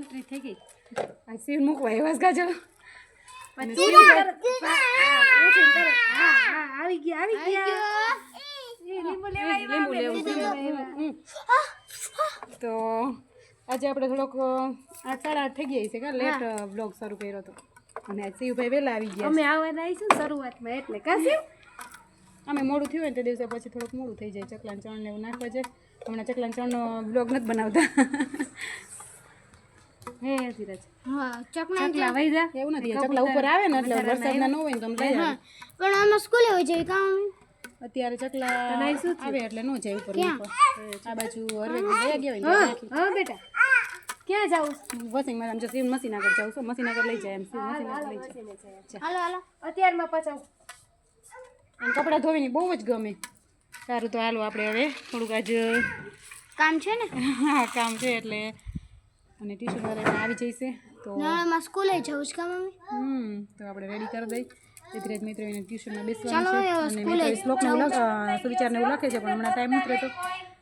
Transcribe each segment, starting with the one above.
Entry થઈ ગઈ. આ સીન મૂકવા એવા ગાજો આવી ગયા આવી ગયા. લીંબુ લેવા. તો આજે આપણે થોડોક આઠ સાડા આઠ થઈ ગયા છે કે લેટ બ્લોગ શરૂ કર્યો હતો. અને આજ શિવભાઈ વહેલા આવી ગયા અમે આવવાના આવીશું શરૂઆતમાં એટલે કાશી અમે મોડું થયું હોય તે દિવસે પછી થોડુંક મોડું થઈ જાય. ચકલાન ચણ ને એવું નાખવા જાય. હમણાં ચકલાન ચણનો બ્લોગ નથી બનાવતા. હે ધીરજ. હા ચકના ચકલા વહી જા. એવું નથી ચકલા ઉપર આવે ને એટલે વરસાદના ન હોય ને તો લઈ આવે પણ અમે સ્કૂલે હોય છે કામ? અત્યારે ચકલા આવે એટલે ન જાય ઉપર આ બાજુ હરવે ગયા ગયા હોય હા બેટા. ક્યાં જાવું? વોશિંગમાં જો સીવ મશીન જાઉં છું. મસીનગર લઈ જાય એમ લઈ જાય. હાલો હાલો. અત્યારમાં પાછા અને કપડાં ધોવીને બહુ જ ગમે. સારું તો હાલો આપણે હવે થોડુંક આજ કામ છે ને? હા કામ છે એટલે અને ટ્યુશન વાળા આવી જઈશે તો નાણામાં સ્કૂલે જવું છે કામ અમે હમ તો આપણે રેડી કરી દઈ. તેથી રાત મિત્રો એને ટ્યુશનમાં ચાલો બેસવાનું છે. હવે અને મિત્રો શ્લોકને એવું લખ અ, સુવિચારને એવું લખે છે પણ હમણાં ટાઈમ નથી રહેતો.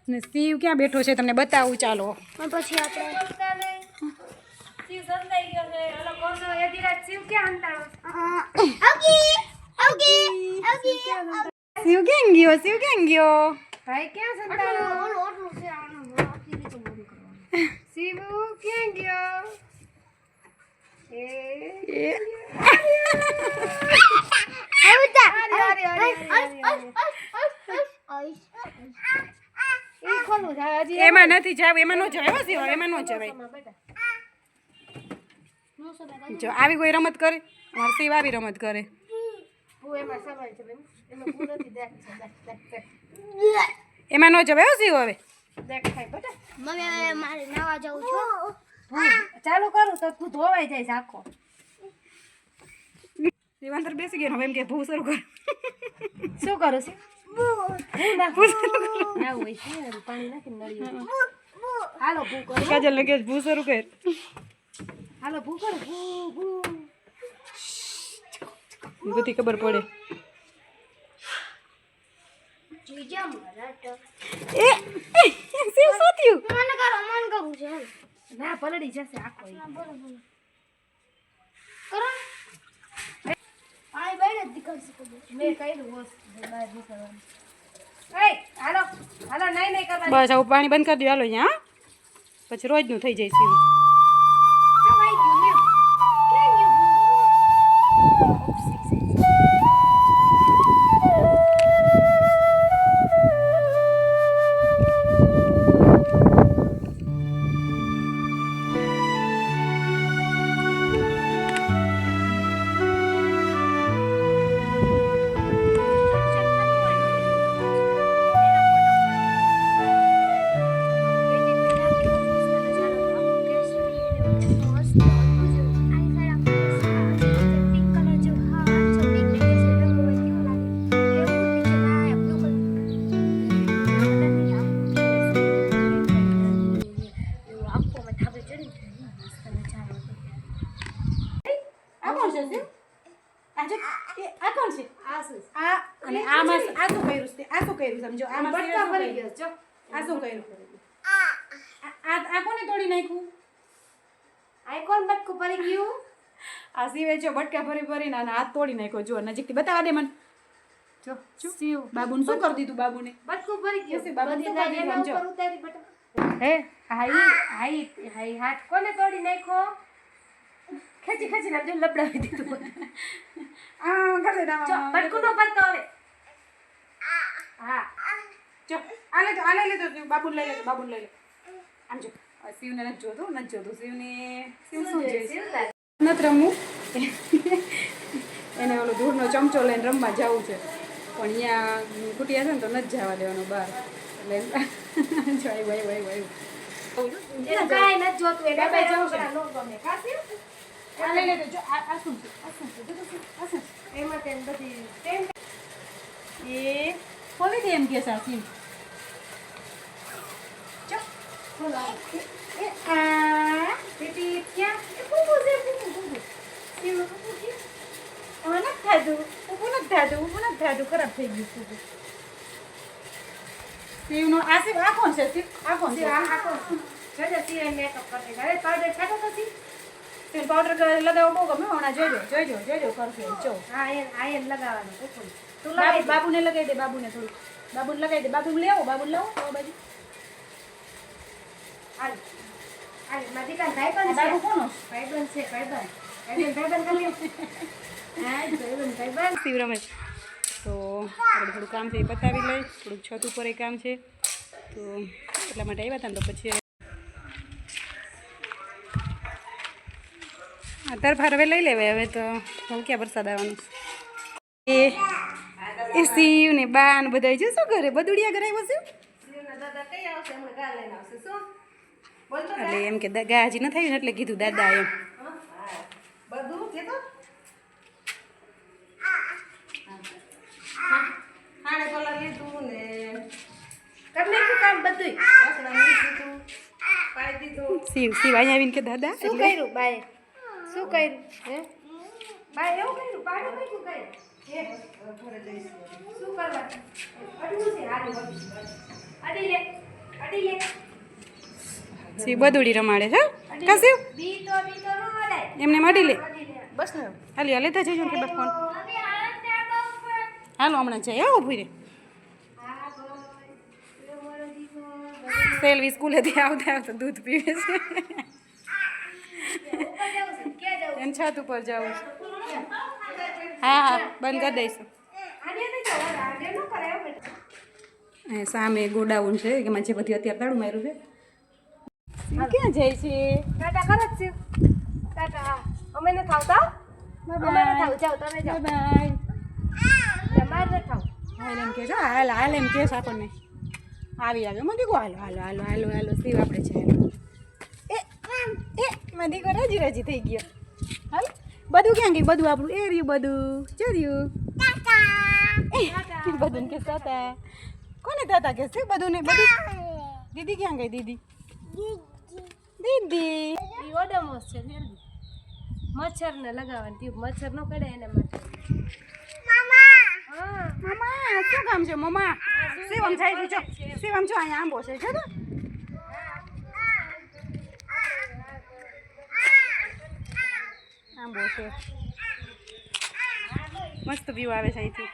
ને સ્ટીવ ક્યાં બેઠો છે તમને બતાવું ચાલો. પણ પછી આપણે શિવ સંતાઈ ગયો? છે ઓલો કોનો એ ધીરજ શિવ ક્યાં હંતાડો આવગી આવગી આવગી શિવ ક્યાં ગયો શિવ ક્યાં ગયો ભાઈ ક્યાં સંતાડો ઓલું ઓટલું છે આનું આખી રીતે મોડું કરવાનું શિવ ક્યાં ગયો એ એ આવતા અરે અરે અરે એ ખોલું છે હજી એમાં નથી જાવ, એમાં ન જવાય હો સિવાય, એમાં ન જવાય. જો, આવી કોઈ રમત કરે? અમારે શિવ આવી રમત કરે. એમાં ન જવાય હો શિવ હવે? ચાલુ કરું તો તું ધોવાઈ જઈશ આખો. દેવાંતર બેસી ગયો એમ કે ભૂ શરૂ કર. શું કરું છું પાણી નાખીને હાલો ભૂ કરો. કાજલ ને કે ભૂ શરૂ કર. હાલો ભૂ કરો ભૂ ભૂ. બધી ખબર પડે. એ શિવ શું થયું? મને કરો મન કરવું છે. ના પલડી જશે આખો કરો. પાણી બેડે જ કદી મેં કહ્યું બહાર નીકળવાનું બસ આવું પાણી બંધ કરી દો. હાલો અહીંયા હા? પછી રોજનું થઈ જાય શિવ શું કર્યું? આ આ- કોને તોડી નાખ્યું? આ કોણ બટકું ભરી ગયું? આ શિવે જો બટકા ભરી ભરીને આના હાથ તોડી નાખ્યો. જો નજીકથી બતાવા દે મને. જો જો. શિવ. બાબુને શું કરી દીધું બાબુને? બટકું ભરી ગયું. છે બાબુ શું કરી દીધું? બટા હે? હાઈ હાઈ હાઈ હાથ કોને તોડી નાખ્યો? ખેંચી ખેંચી નાખજો લપડાવી દીધું આ કરી દે જો બટકું નો તો હવે હા. જો. આ લે તો આ લઈ લેતો બાબુ લઈ લે બાબુ લઈ લે. આમ જો શિવને નથી જોતું નથી જોતું. શિવને શિવ શું છે? નથી રમવું. એને ઓલો ધૂળનો ચમચો લઈને રમવા જવું છે. પણ અહીંયા કુટિયા છે ને તો નથી જવા દેવાનો બહાર. એટલે જો આવ્યું આવ્યું આવ્યું એને કાંઈ નથી જોતું એ બે ડબ્બે જવું જવું છે. નો ગમે. કાશી આ લઈ લેતો જો આ આ શું છે? આ શું છે? જો તો શું? આ શું એમાં કે સાસી E A, pipipia. E bubu છે bubu bubu. આ સેવ આ છે સેવ આ કોણ છે આ મેકઅપ કરતી ઘરે પાવડર નથી પાવડર લગાવો બહુ ગમે હમણાં જોઈજો જોઈજો જોઈજો કરશે જો હા લગાવવાનું તું બાબુને લગાવી દે બાબુને થોડું બાબુને લગાવી દે બાબુ લેવો બાબુ લાવો બાજુ હાલ હાલ મારી બાબુ છે કરી તો થોડું કામ છે એ પતાવી લઈ થોડુંક છત ઉપર એ કામ છે તો એટલા માટે આવ્યા હતા ને તો પછી અત્યારે તરફાર હવે લઈ લેવાય હવે તો હવે ક્યાં વરસાદ આવવાનો એ એ શિવ ને બા ને બધા જો શું કરે? બદુડિયા ઘરે આવ્યો છે? દાદા કઈ આવશે હમણાં ગા લઈને આવશે? શું? એટલે એમ કે હજી ન થયું ને એટલે કીધું દાદા એમ. બધું કે તો ખાણે કલર લીધું ને. કરી નાખ્યું કામ બધું વાસણા દીધું શિવ શિવ અહીંયા આવીને કે દાદા શું કર્યું બાય શું કર્યું? હે? બાએ એવું કર્યું? પાડું કર્યું? કઈ હે શું કરવા અડવું છે હાલ. અડી લે અડી લે પછી બધુડી રમાડે છે કશું એમને મળી લે. બસ ને. હાલી હાલે તો જઈશું ફોન. હાલો હમણાં જઈ આવો ભૂરે સેલવી સ્કૂલેથી આવતા આવતા દૂધ પીવે છે. એમ છત ઉપર જવું છે. હા હા બંધ કરી દઈશું. સામે ગોડાઉન છે એમાં જે બધી અત્યારે તાળું માર્યું છે ક્યાં જાય છે? ટાટા કરો જ છે. ટાટા અમે ન થાવતા અમે ન થાવ જાવ તમે જાવ બાય તમારે ન થાવ હાલ એમ કે છો હાલ હાલ એમ કે આપણને. આવી આવ્યો. મને દીકો હાલો હાલો હાલો હાલો હાલો શિવ આપણે છે. એ એ મને દીકો રાજી રાજી થઈ ગયો. હાલ. બધું ક્યાં ગયું? બધું આપણું એ રહ્યું બધું. ચર્યું એ બધું કે તાતા. કોને તાતા કે છે? બધું ને બધું. દીદી ક્યાં ગઈ દીદી. દીદી. ઈ ઓડોમોસ છે ફેરવી મચ્છર ને લગાવવાની ટ્યુબ મચ્છર નો કડે એને માટે. હા. મમ્મા શું કામ છે મમા? શિવમ જાય છે જો શિવમ જો અહીંયા આંબો છે જો આંબો છે. મસ્ત વ્યૂ આવે છે અહીંથી.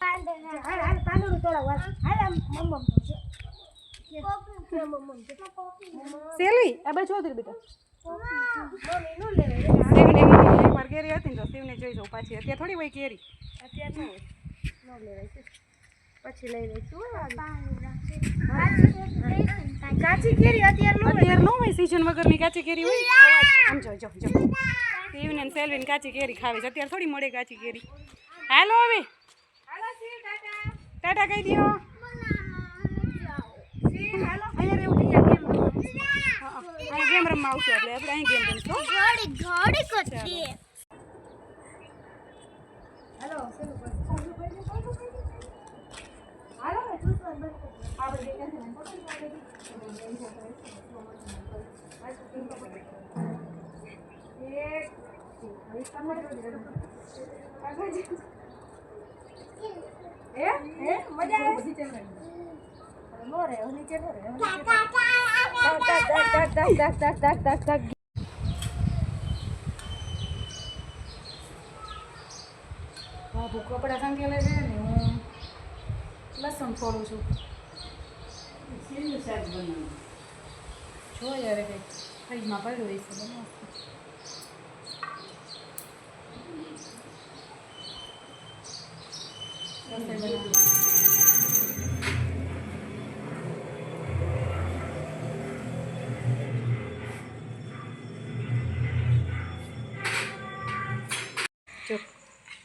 હાલ હાલ પાંદડું તોડા વાત હાલ આમ. સેલવી આ બાજુ બેટા એકવાર કેરી હતી ને તો શિવને જોઈ જાઉં પાછી અત્યારે થોડી હોય કેરી પછી લઈ લઈશું કાચી કેરી અત્યારે નો હોય. સીઝન વગરની કાચી કેરી હોય આમ જો જો જો શિવને સેલવીને કાચી કેરી ખાવી છે. અત્યારે થોડી મળે કાચી કેરી. હાલો હવે. ટાટા. કહી દો ગેમ રમવા આવશું એટલે આપણે અહીં ગેમ રમશું ઘોડી ઘોડી છે નો રે નીચે નો રે કપડાં સંકેલે છે ને હું લસણ ફોડું છું. શીનું શાક બનાવું જો યાર કંઈક ફ્રીજમાં પડ્યું હોય છે બનાવું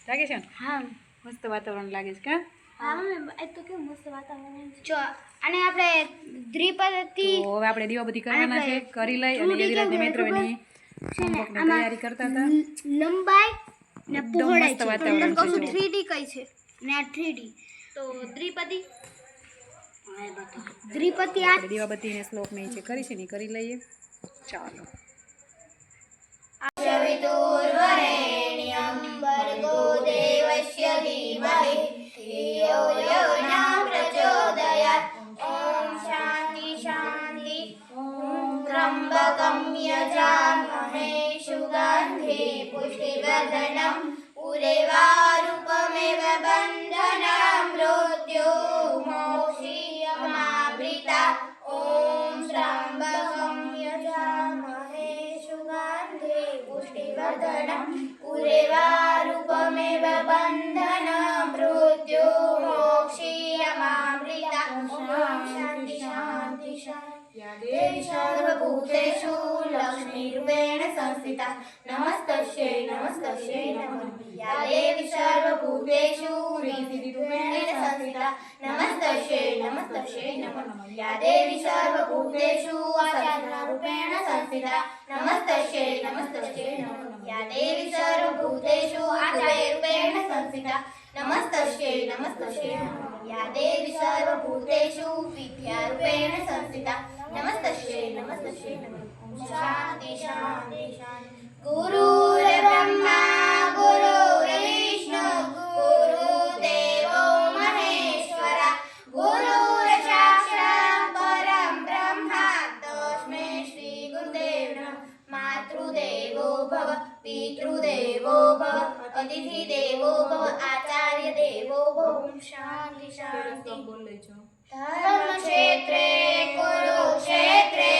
લાગે છે હા મસ્ત વાતાવરણ લાગે છે કે કઈ છે ને આ 3D તો દ્વિપદી દ્વિપદી આ દીવાબત્તી ને શ્લોક ને છે કરી છે ને કરી લઈએ ચાલો મળી ધિયો યો ના પ્રચોદયા ઓમ શાંતિ શાંતિ ઓમ ત્રંબકમ યજામહે સુગંધે પુષ્ટિવર્ધનમ સર્વભૂતેષુ લક્ષ્મીરૂપેણ સંસ્થિતા નમસ્તસ્યે નમસ્તસ્યે નમઃ યા દેવી સર્વભૂતેષુ રીતિરૂપેણ સંસ્થિતા નમસ્તસ્યે નમસ્તસ્યે નમઃ યા દેવી સર્વભૂતેષુ અચેતનારૂપેણ સંસ્થિતા નમસ્તસ્યે નમસ્તસ્યે દેવી સર્વભૂતેષુ આચાર્યરૂપેણ સંસ્થિતા નમસ્તસ્યે નમસ્તસ્યે દેવી સર્વભૂતેષુ વિદ્યારૂપેણ સંસ્થિતા संस्थिता नमस्तस्यै नमस्तस्यै नमः ॐ शान्ति शान्ति शान्ति गुरुर्ब्रह्मा गुरुर्विष्णु गुरुदेवो महेश्वर। गुरुर्साक्षात् परं ब्रह्मा तस्मै श्रीगुरुदेव नमः। मातृदेवो भव पितृदेवो भव अतिथिदेवो भव आचार्यदेवो भव। शान्ति शान्ति ધર્મક્ષેત્રે કુરુક્ષેત્રે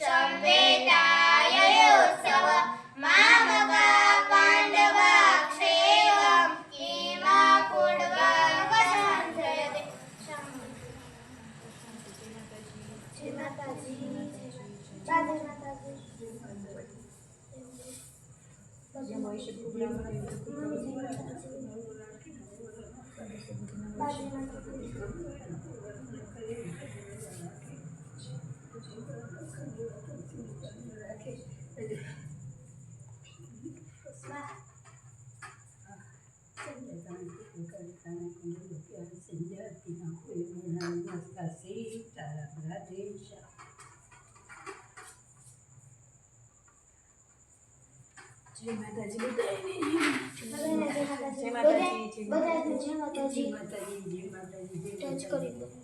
સંવેદાયોત્સવ મામકા પાંડવા ક્ષેવમ કિમા કુડવા વસંધ્રયતે જય માતાજી જય માતાજી જય માતાજી જય માતાજી, બધા જય માતાજી. જય માતાજી જય માતાજી. જય માતાજી જય દો.